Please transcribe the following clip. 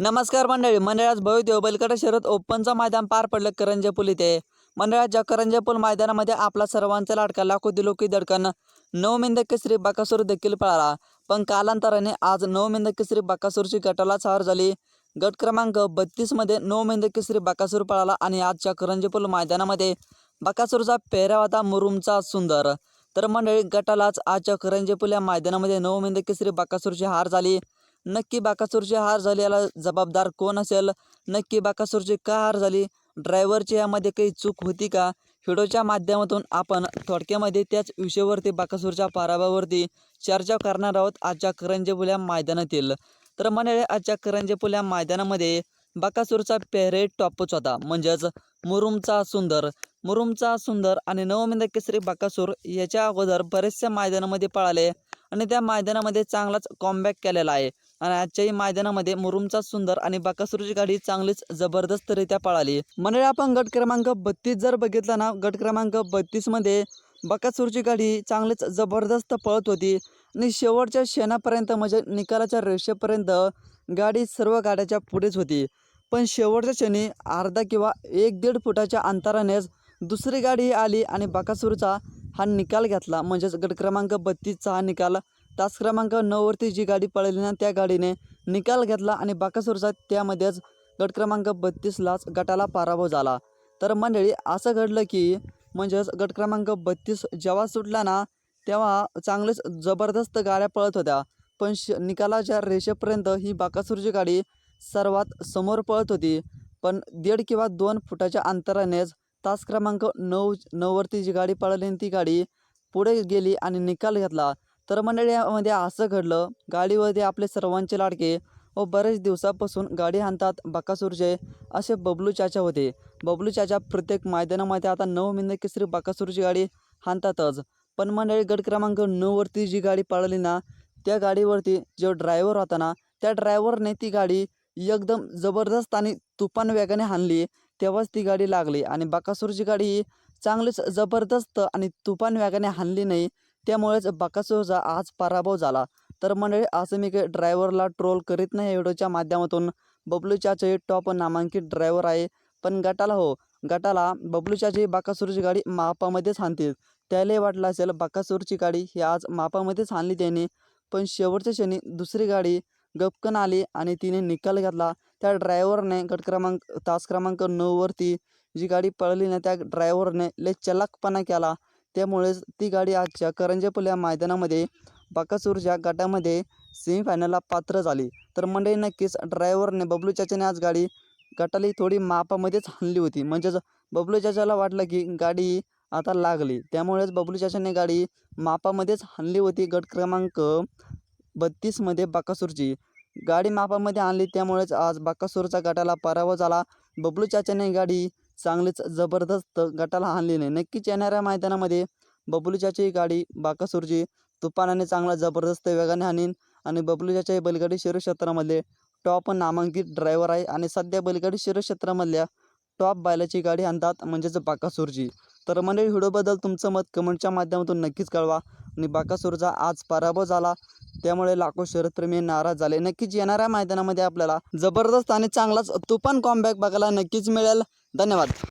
नमस्कार मंडळी मंडळात भव्य बलकट शरद ओपनचं मैदान पार पडलं करंजे पूल इथे मंडळाच्या करंजे पूल मैदानामध्ये आपला सर्वांचा लाडका लाखो दिलोकी दडकन नऊ मिंद केसरी बकासूर देखील पळाला. पण कालांतराने आज नऊ मिंद केसरी बकासूरची गटाला सहार झाली. गट क्रमांक बत्तीसमध्ये नऊ मिंद केसरी बकासूर पळाला आणि आजच्या करंजे पूल मैदानामध्ये बकासूरचा पेहरा होता मुरुमचा सुंदर. तर मंडळी गटालाच आजच्या करंजे पूल या मैदानामध्ये नऊ मिंद केसरी बकासूरची हार झाली. नक्की बाकासूरची हार झाली याला जबाबदार कोण असेल? नक्की बाकासूरची का हार झाली? ड्रायव्हरची यामध्ये काही चूक होती का? व्हिडिओच्या माध्यमातून आपण थोडक्यामध्ये त्याच विषयावरती बाकासूरच्या पराभवावरती चर्चा करणार आहोत आजच्या करंजेपुल्या मैदानातील. तर मंडळी आजच्या करंजेपुल्या मैदानामध्ये बाकासूरचा पेहरेट टॉपच होता. म्हणजेच मुरुमचा सुंदर. मुरुमचा सुंदर आणि नवमिंद केसरी बाकासूर याच्या अगोदर बरेचशा मैदानामध्ये पळाले आणि त्या मैदानामध्ये चांगलाच कॉमबॅक केलेला आहे. आणि आजच्याही मैदानामध्ये मुरुमचा सुंदर आणि बाकासुरची गाडी चांगलीच जबरदस्तरित्या पळाली. म्हणजे आपण गट क्रमांक बत्तीस जर बघितला ना गट क्रमांक बत्तीसमध्ये बकासूरची गाडी चांगलीच जबरदस्त पळत होती. आणि शेवटच्या शेणापर्यंत म्हणजे निकालाच्या रेषेपर्यंत गाडी सर्व गाड्याच्या पुढेच होती. पण शेवटच्या क्षणी अर्धा किंवा एक दीड फुटाच्या अंतरानेच दुसरी गाडी आली आणि बकासूरचा हा निकाल घेतला. म्हणजेच गट क्रमांक बत्तीसचा हा निकाल तास क्रमांक नऊवरती जी गाडी पळली ना त्या गाडीने निकाल घेतला आणि बाकासूरचा त्यामध्येच गट क्रमांक बत्तीसलाच गटाला पराभव झाला. तर मंडळी असं घडलं की म्हणजेच गट क्रमांक बत्तीस जेव्हा सुटला ना तेव्हा चांगलेच जबरदस्त गाड्या पळत होत्या. पण श निकालाच्या रेषेपर्यंत ही बाकासूरची गाडी सर्वात समोर पळत होती. पण दीड किंवा दोन फुटाच्या अंतरानेच तास क्रमांक नऊ नऊवरती जी गाडी पळाली आणि ती गाडी पुढे गेली आणि निकाल घेतला. तर मंडळी यामध्ये असं घडलं गाडीवरती आपले सर्वांचे लाडके व बरेच दिवसापासून गाडी हाणतात बाकासूरचे असे बबलू चाचा होते. बबलू चाचा प्रत्येक मैदानामध्ये आता नऊ महिने केसरी बाकासूरची गाडी हाणतातच. पण मंडळी गट क्रमांक नऊवरती जी गाडी पळाली ना त्या गाडीवरती जो ड्रायव्हर होता ना त्या ड्रायव्हरने ती गाडी एकदम जबरदस्त आणि तुफान वेगाने हाणली. तेव्हाच ती गाडी लागली आणि बाकासूरची गाडी ही चांगलीच जबरदस्त आणि तुफान वेगाने हाणली नाही. त्यामुळेच बकासूरचा आज पराभव झाला. तर मंडळी असं मी काही ड्रायव्हरला ट्रोल करीत नाही व्हिडिओच्या माध्यमातून. बबलू चाचे टॉप नामांकित ड्रायव्हर आहे. पण गटाला हो गटाला बबलू चाचे बाकासूरची गाडी मापामध्येच हाणतील. त्यालाही वाटलं असेल बाकासूरची गाडी ही आज मापामध्येच हाणली त्याने. पण शेवटच्या क्षणी दुसरी गाडी गपकन आली आणि तिने निकाल घेतला. त्या ड्रायव्हरने गट क्रमांक तास क्रमांक नऊवरती जी गाडी पळली ना त्या ड्रायव्हरने लय चलाकपणा केला. त्यामुळेच ती गाडी आजच्या करंजेपूल या मैदानामध्ये बाकासूरच्या गटामध्ये सेमीफायनलला पात्र झाली. तर मंडळी नक्कीच ड्रायव्हरने बबलू चाचाने आज गाडी गटाली थोडी मापामध्येच हाणली होती. म्हणजेच बबलू चाचाला वाटलं की गाडी आता लागली. त्यामुळेच बबलू चाचाने गाडी मापामध्येच हाणली होती. गट क्रमांक बत्तीसमध्ये बाकासूरची. गाडी मापामध्ये आणली. त्यामुळेच आज बाकासूरचा गटाला पराभव झाला. बबलू चाचाने गाडी चांगलीच जबरदस्त गटाला हाणली नाही. नक्कीच येणाऱ्या मैदानामध्ये बबलूच्याची गाडी बाकासूरची तुफानाने चांगला जबरदस्त वेगाने हाणीन आणि बबलू चाचा बैलगाडी शरीर टॉप नामांकित ड्रायव्हर आहे आणि सध्या बैलगाडी शिरक्षेत्रामधल्या टॉप बायलाची गाडी आणतात म्हणजेच बाकासूरची तर मंडळी व्हिडिओबद्दल तुमचं मत कमेंटच्या माध्यमातून नक्कीच कळवा. आणि बाकासूरचा आज पराभव झाला. त्यामुळे लाखो शरदप्रेमी नाराज झाले. नक्कीच येणाऱ्या मैदानामध्ये आपल्याला जबरदस्त आणि चांगलाच तुफान कॉमबॅक बघायला नक्कीच मिळेल. धन्यवाद.